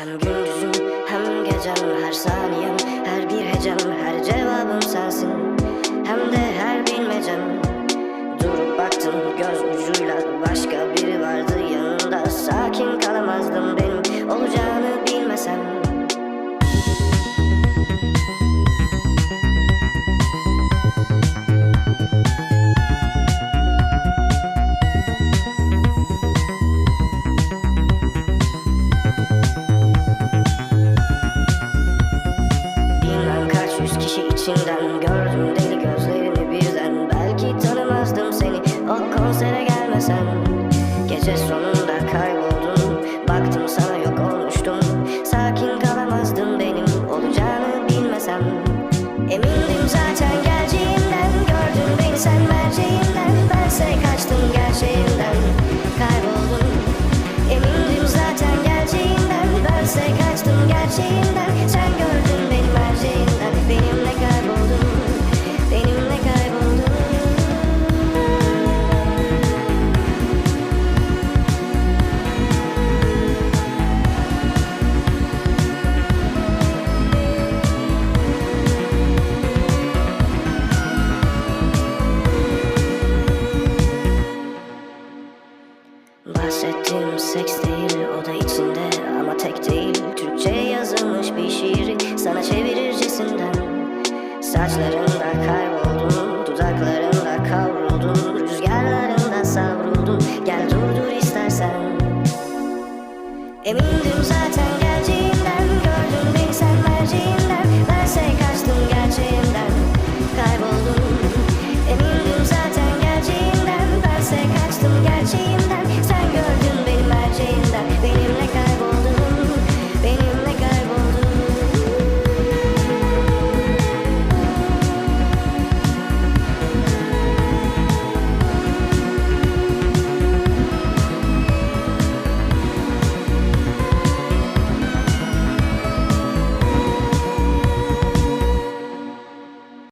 Hem gündüzüm hem gecem her saniyem Her bir hecem her cevabım sensin. Hem de her bilmecem. Durup baktım göz ucuyla Başka biri vardı yanında. Sakin kalamazdım benim olacağını bilmesem içinden Gördüm deli gözlerini birden. Belki tanımazdım seni o konsere gelmesen Gece sonunda kayboldun Baktım sana yok olmuştum. Sakin kalamazdım benim olacağını bilmesem. Emindim zaten geleceğinden Gördün beni sen merceğinden Bense kaçtım gerçeğinden Kayboldum. Emindim zaten geleceğinden Bense kaçtım gerçeğinden Sen Bahsettiğim seks değil o da içinde. Ama tek değil Türkçe yazılmış bir şiiri sana çevirircesinden. Saçlarında kayboldun, dudaklarında kavruldun Rüzgarlarında savruldun, gel durdur istersen. Emindim zaten